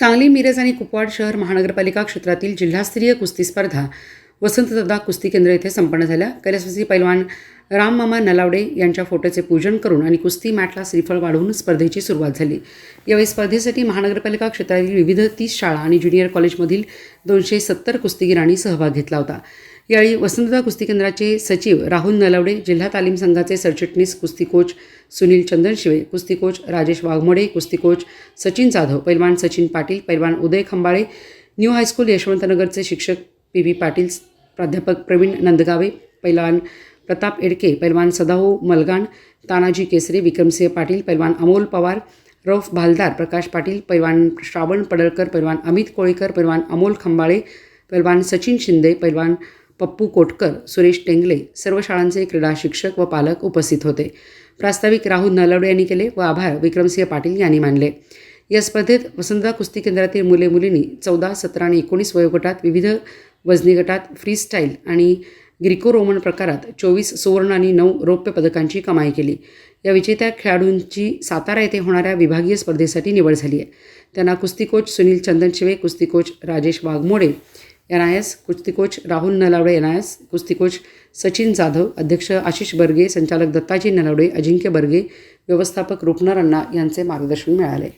सांगली मिरज आणि कुपवाड शहर महानगरपालिका क्षेत्रातील जिल्हास्तरीय कुस्ती स्पर्धा वसंतदादा कुस्ती केंद्र येथे संपन्न झाल्या. कैलासवासी पैलवान राममामा नलावडे यांच्या फोटोचे पूजन करून आणि कुस्ती मॅटला श्रीफळ वाढवून स्पर्धेची सुरुवात झाली. यावेळी स्पर्धेसाठी महानगरपालिका क्षेत्रातील विविध तीस शाळा आणि ज्युनियर कॉलेजमधील दोनशे सत्तर कुस्तीगिरांनी सहभाग घेतला होता. यावेळी वसंतदा कुस्ती केंद्राचे सचिव राहुल नलवडे जिल्हा तालीम संघाचे सरचिटणीस कुस्ती कोच सुनील चंदनशिवे कुस्ती कोच राजेश वाघमोडे कुस्ती कोच सचिन जाधव पैलवान सचिन पाटील पैलवान Uday Khambale new high school यशवंतनगरचे शिक्षक पी व्ही पाटील प्राध्यापक प्रवीण नंदगावे पैलवान प्रताप एडके पैलवान सदाभाऊ मलगाण तानाजी केसरे विक्रमसिंह पाटील पैलवान अमोल पवार रौफ भालदार प्रकाश पाटील पैलवान श्रावण पडळकर पैलवान अमित कोळीकर पैलवान अमोल खंबाळे पैलवान सचिन शिंदे पैलवान पप्पू कोटकर सुरेश टेंगले सर्व शाळांचे क्रीडा शिक्षक व पालक उपस्थित होते. प्रास्ताविक राहुल नलवडे यांनी केले व आभार विक्रमसिंह पाटील यांनी मानले. या स्पर्धेत वसंतदा कुस्ती केंद्रातील मुले मुलींनी चौदा सतरा आणि एकोणीस वयोगटात विविध वजनी गटात फ्रीस्टाईल आणि ग्रीको रोमन प्रकारात चोवीस सुवर्ण आणि नऊ रौप्य पदकांची कमाई केली. या विजेत्या खेळाडूंची सातारा येथे होणाऱ्या विभागीय स्पर्धेसाठी निवड झाली आहे. त्यांना कुस्ती कोच सुनील चंदनशिवे कुस्ती coach Rajesh Waghmode N I S कुस्ती coach Rahul Nalawade N I S कुस्ती कोच सचिन जाधव अध्यक्ष आशिष बर्गे संचालक दत्ताजी नलावडे अजिंक्य बर्गे व्यवस्थापक रुपनर अण्णा यांचे मार्गदर्शन मिळाले.